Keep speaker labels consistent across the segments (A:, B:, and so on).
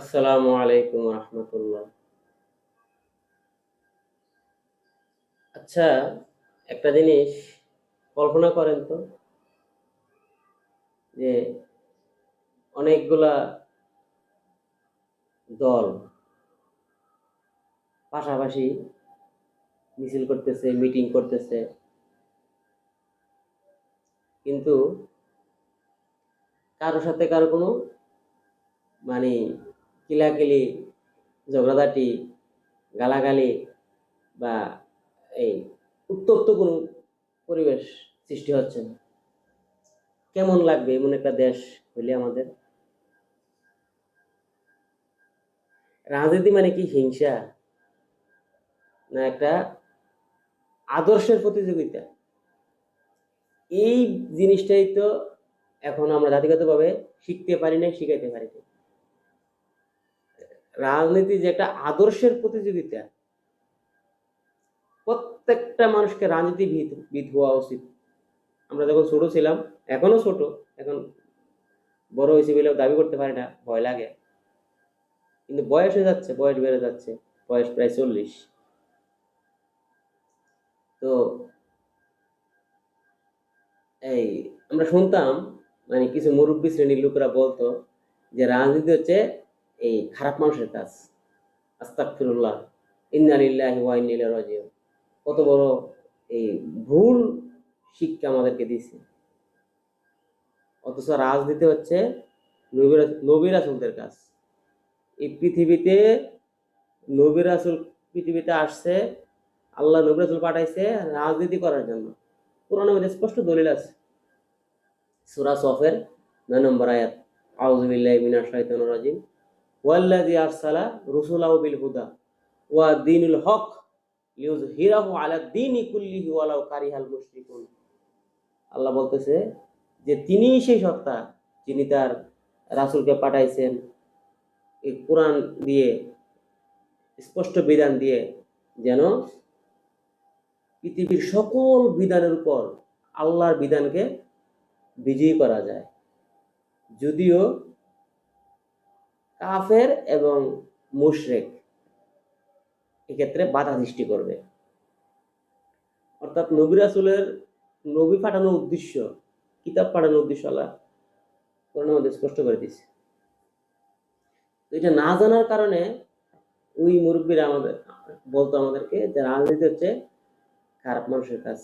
A: আসসালামু আলাইকুম রহমতুল্লাহ। আচ্ছা একটা জিনিস কল্পনা করেন তো, যে অনেকগুলা দল পাশাপাশি মিছিল করতেছে, মিটিং করতেছে, কিন্তু কারও সাথে কারও কোনো মানে কিলাকিলি, ঝগড়াঝাটি, গালাগালি বা এই উত্তপ্ত কোনো পরিবেশ সৃষ্টি হচ্ছে না। কেমন লাগবে এমন একটা দেশ হইলে আমাদের? রাজনীতি মানে কি, হিংসা? না একটা আদর্শের প্রতিযোগিতা? এই জিনিসটাই তো এখন আমরা জাতিগতভাবে শিখতে পারি না শিখাইতে পারি না রাজনীতি যে একটা আদর্শের প্রতিযোগিতা, প্রত্যেকটা মানুষকে রাজনীতিবিদ বিদ হওয়া উচিত। আমরা যখন ছোট ছিলাম, এখনও ছোট, এখন বড় হয়েছে বলেও দাবি করতে পারি না, ভয় লাগে। কিন্তু বয়স হয়ে যাচ্ছে, বয়স বেড়ে যাচ্ছে, বয়স প্রায় চল্লিশ। তো এই আমরা শুনতাম মানে কিছু মুরব্বী শ্রেণির লোকেরা বলতো যে রাজনীতি হচ্ছে এই খারাপ মানুষের কাজ। আস্তাকফিরুল্লাহ ইন্নালিল্লাহি ওয়া ইন্না ইলাইহি কত বড় এই ভুল শিক্ষা আমাদেরকে দিছে অথচ রাজনীতি হচ্ছে নবী নবী রাসূলদের কাজ। এই পৃথিবীতে নবী রাসূল পৃথিবীতে আসছে, আল্লাহ নবী রাসূল পাঠাইছে রাজনীতি করার জন্য। কোরআনের মধ্যে স্পষ্ট দলিল আছে। সূরা সফের নয় নম্বর আয়াত। আউযু বিল্লাহি মিনাশ শাইতানির রাজিম। ওয়াল্লাযী আরসালা রুসুলাহু বিল হুদা ওয়া দীনুল হক লিউযহিরাহু আলা দীনি কুল্লিহি ওয়ালাউ কারিহাল মুশরিকুন। আল্লাহ বলতেছে যে তিনিই সেই সত্তা যিনি তার রাসূলকে পাঠাইছেন। এই কোরআন দিয়ে, স্পষ্ট বিধান দিয়ে যেন পৃথিবীর সকল বিধানের উপর আল্লাহর বিধানকে বিজয়ী করা যায়। যদিও কাফের এবং মুশরেক এক্ষেত্রে বাধা সৃষ্টি করবে। অর্থাৎ নবী রাসুলের নবী পাঠানোর উদ্দেশ্য, কিতাব পাঠানোর উদ্দেশ্য আল্লাহ মধ্যে স্পষ্ট করে দিচ্ছে তো এটা না জানার কারণে ওই মুরব্বীরা আমাদের, বলতো আমাদেরকে যে রাজনীতি হচ্ছে খারাপ মানুষের কাজ।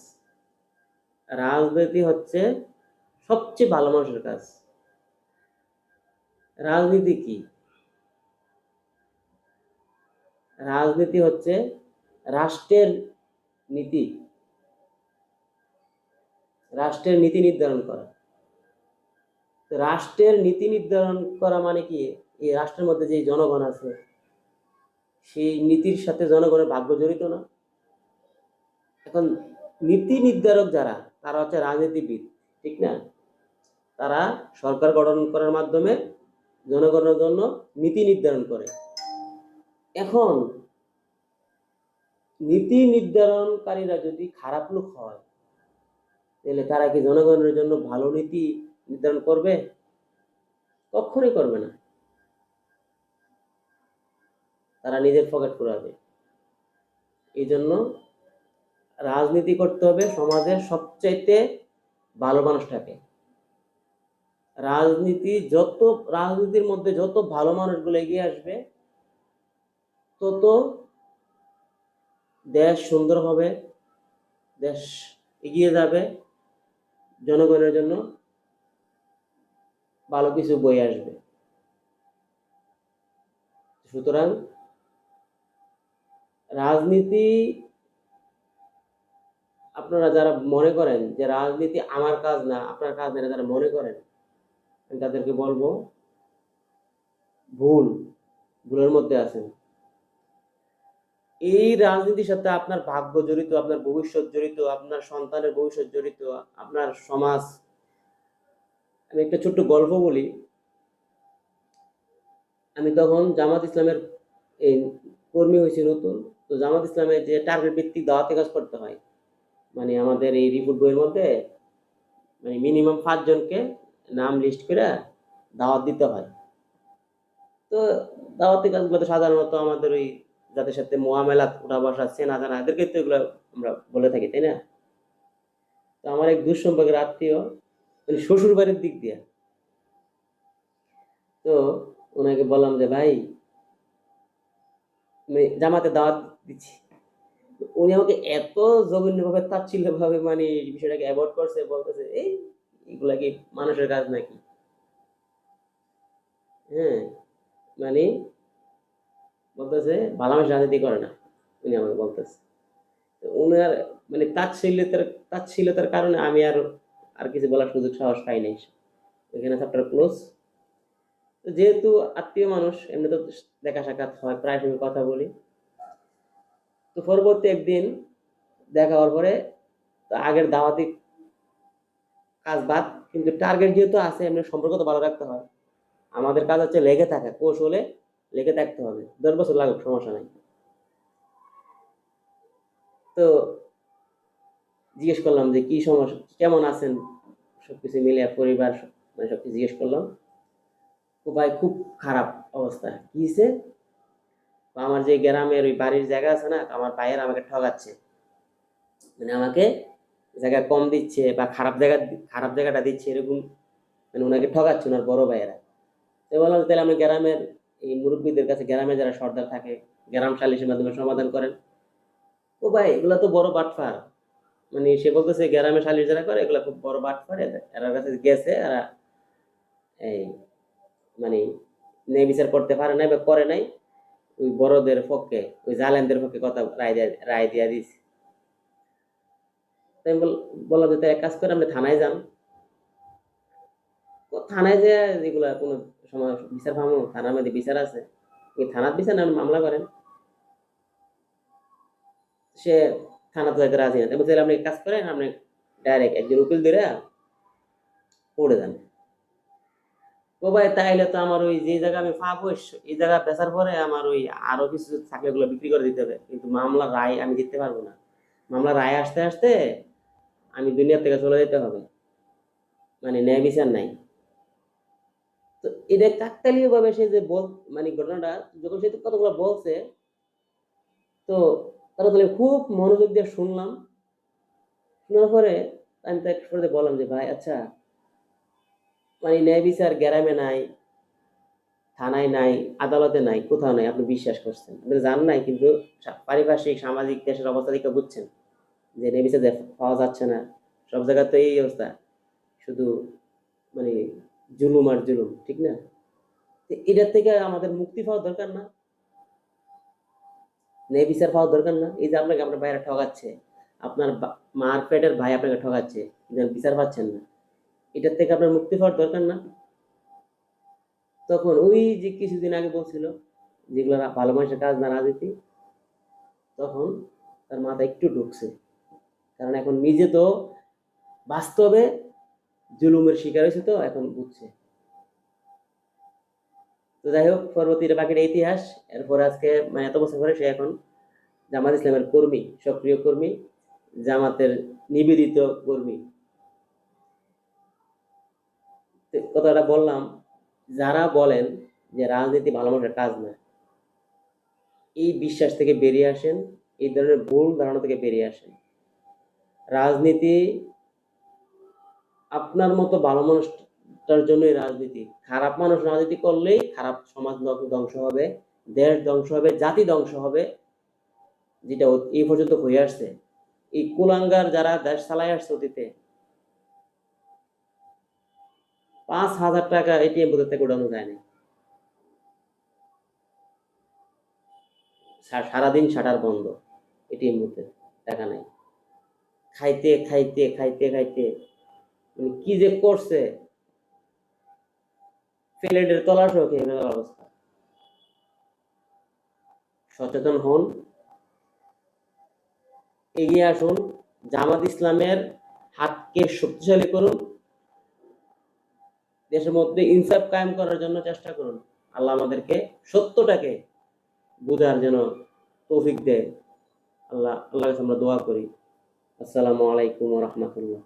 A: রাজনীতি হচ্ছে সবচেয়ে ভালো মানুষের কাজ। রাজনীতি কি? রাজনীতি হচ্ছে রাষ্ট্রের নীতি। রাষ্ট্রের নীতি নির্ধারণ করা। রাষ্ট্রের নীতি নির্ধারণ করা মানে কি? এই রাষ্ট্রের মধ্যে যে জনগণ আছে, সেই নীতির সাথে জনগণের ভাগ্য জড়িত না। এখন নীতি নির্ধারক যারা, তারা হচ্ছে রাজনীতিবিদ, ঠিক না? তারা সরকার গঠন করার মাধ্যমে জনগণের জন্য নীতি নির্ধারণ করে। এখন নীতি নির্ধারণকারীরা যদি খারাপ লোক হয়, তাহলে তারা কি জনগণের জন্য ভালো নীতি নির্ধারণ করবে? কখনই করবে না। তারা নিজের পকেট পুরাবে এই জন্য রাজনীতি করতে হবে সমাজের সবচাইতে ভালো মানুষটাকে। রাজনীতি যত, রাজনীতির মধ্যে যত ভালো মানুষগুলো এগিয়ে আসবে তত দেশ সুন্দর হবে, দেশ এগিয়ে যাবে, জনগণের জন্য ভালো কিছু বই আসবে। সুতরাং রাজনীতি, আপনারা যারা মনে করেন যে রাজনীতি আমার কাজ না, আপনার কাজ না যারা মনে করেন, আমি তাদেরকে বলব, ভুল, ভুলের মধ্যে আছেন। এই রাজনীতির সাথে আপনার ভাগ্য জড়িত, আপনার ভবিষ্যৎ জড়িত, আপনার সন্তানের ভবিষ্যৎ জড়িত, আপনার সমাজ। আমি একটা ছোট্ট গল্প বলি। আমি তখন জামাত ইসলামের এই কর্মী হয়েছি নতুন। তো জামাত ইসলামের যে টার্গেট ভিত্তিক দাওয়াতে কাজ করতে হয় মানে আমাদের এই রিপোর্ট বইয়ের মধ্যে মানে মিনিমাম পাঁচজনকে নাম লিস্ট করে দাওয়াত দিতে হয়। তো দাওয়াতি কাজগুলো সাধারণত আমাদের ওই যাদের সাথে মোয়ামেলাত ওঠা বসা চেনা জানা এদেরকে তো এগুলো আমরা বলে থাকি, তাই না? তো আমার এক দুঃসম্পর্কের আত্মীয় মানে শ্বশুর বাড়ির দিক দিয়ে। তো ওনাকে বললাম যে, ভাই জামাতে দাওয়াত দিচ্ছি। উনি আমাকে এত জঘন্যভাবে তাচ্ছিল্য ভাবে মানে বিষয়টাকে অ্যাভয়েড করছে, বলতেছে, এই, এগুলা কি মানুষের কাজ নাকি? হ্যাঁ মানে বলতেছে ভালো মানুষ রাজনীতি করে না, উনি আমাকে বলতেছে। উনার মানে তাচ্ছিল্যতার তাচ্ছিল্যতার কারণে আমি আর আর কিছু বলার সুযোগ, সাহস পাই নাই। এখানে চ্যাপ্টার ক্লোজ যেহেতু আত্মীয় মানুষ, এমনি তো দেখা সাক্ষাৎ হয়, প্রায় সময় কথা বলি। তো পরবর্তী একদিন দেখা হওয়ার পরে আগের দাওয়াতি কাজ বাদ, কিন্তু টার্গেট যেহেতু আছে, এমনি সম্পর্ক তো ভালো রাখতে হয়। আমাদের কাজ হচ্ছে লেগে থাকা, কৌশলে লেগে থাকতে হবে। দশ বছর লাগুক, সমস্যা নাই। তো জিজ্ঞেস করলাম যে, কি সমস্যা, কেমন আছেন? সবকিছু মিলে পরিবার সব- মানে সবকিছু জিজ্ঞেস করলাম। ভাই খুব খারাপ অবস্থা। কি হয়েছে আমার যে গ্রামের ওই বাড়ির জায়গা আছে না, আমার ভাইয়ের আমাকে ঠগাচ্ছে মানে আমাকে জায়গা কম দিচ্ছে বা খারাপ জায়গা, খারাপ জায়গাটা দিচ্ছে, এরকম। মানে ওনাকে ঠগাচ্ছে ওনার বড় ভাইয়েরা। তো বললাম তাহলে আমি গ্রামের এই মুরব্বীদের কাছে গ্রামে যারা সর্দার থাকে, গ্রাম সালিশের মাধ্যমে সমাধান করেন। ও ভাই, এগুলো তো বড় বাটফার। মানে সে বলতেছে, গ্রামে সালিশ যারা করে, এগুলো খুব বড় বাটফার। এরা কাছে গেছে, এরা এই মানে ন্যায় বিচার করতে পারে নাই বা করে নাই। ওই বড়দের পক্ষে, ওই জালেনদের পক্ষে কথা রায় দিয়া রায় দিয়া দিছে আমি বল- বললাম যে এক কাজ করে, আপনি থানায় যান। থানায় যে এগুলা কোনো সময় বিচার পাবো, থানার মধ্যে বিচার আছে। ওই থানার বিচার না মামলা করেন। সে থানাতে যাইতে রাজি না। আপনি কাজ করেন, আপনি ডাইরেক্ট একজন উকিল ধরে পড়ে যান। ও ভাই, তাইলে তো আমার ওই যে জায়গা আমি পাবো এই জায়গা বেচার পরে আমার ওই আরও কিছু থাকলে ওগুলো বিক্রি করে দিতে হবে। কিন্তু মামলা রায় আমি দিতে পারব না। মামলা রায় আসতে আসতে আমি দুনিয়ার থেকে চলে যেতে হবে। মানে ন্যায় বিচার নাই। এটা কাকতালীয় ভাবে সে যে বল মানে ঘটনাটা, যখন সে কতগুলো বলছে, তো তারা তাহলে খুব মনোযোগ দিয়ে শুনলাম। শোনার পরে আমি তো পরে বললাম যে, ভাই আচ্ছা মানে ন্যায় বিচার গ্রামে নাই, থানায় নাই, আদালতে নাই, কোথাও নাই, আপনি বিশ্বাস করছেন? আপনি জান নাই, কিন্তু পারিপার্শ্বিক, সামাজিক দেশের অবস্থা দিকে বুঝছেন যে ন্যায় বিচার পাওয়া যাচ্ছে না। সব জায়গায় তো এই অবস্থা। শুধু মানে জুলুম আর জুলুম, ঠিক না? এটার থেকে আমাদের মুক্তি পাওয়া দরকার না। ন্যায় বিচার পাওয়া দরকার না। এই যে আপনাকে আপনার ভাইরা ঠকাচ্ছে, আপনার মার পেটের ভাই আপনাকে ঠকাচ্ছে বিচার পাচ্ছেন না। এটার থেকে আপনার মুক্তি পাওয়ার দরকার না। তখন ওই যে কিছুদিন আগে বলছিল যেগুলো ভালো মানুষের কাজ না রাজনীতি, তখন তার মাথা একটু ঢুকছে। কারণ এখন নিজে তো বাস্তবে জুলুমের শিকার হয়েছে তো, এখন বুঝছে। তো যাই হোক, পরবর্তী বাকিটা ইতিহাস। এরপর আজকে মানে এত বছর পরে সে এখন জামাত ইসলামের কর্মী, সক্রিয় কর্মী, জামাতের নিবেদিত কর্মী। কথাটা বললাম, যারা বলেন যে রাজনীতি ভালো মানুষের কাজ না, এই বিশ্বাস থেকে বেরিয়ে আসেন, এই ধরনের ভুল ধারণা থেকে বেরিয়ে আসেন। রাজনীতি আপনার মতো ভালো মানুষটার জন্যই রাজনীতি। খারাপ মানুষ রাজনীতি করলেই খারাপ সমাজ ধ্বংস হবে, দেশ ধ্বংস হবে, জাতি ধ্বংস হবে, যেটা এই পর্যন্ত হয়ে আসছে। এই কুলাঙ্গার যারা দেশ চালায় আসছে অতীতে, পাঁচ হাজার টাকা এটিএম বুথের থেকে উঠানো যায়নি সারাদিন শাটার বন্ধ এটিএম বুথে টাকা নাই। খাইতে খাইতে খাইতে খাইতে মানে কি যে করছে? প্লেটের তলাশ খেয়ে ফেলার অবস্থা। সচেতন হন, এগিয়ে আসুন, জামাত ইসলামের হাতকে শক্তিশালী করুন, দেশের মধ্যে ইনসাফ কায়েম করার জন্য চেষ্টা করুন। আল্লাহ আমাদেরকে সত্যটাকে বোঝার যেন তৌফিক দেয়। আল্লাহ আল্লাহ আমরা দোয়া করি। আসসালামু আলাইকুম রহমতুল্লাহ।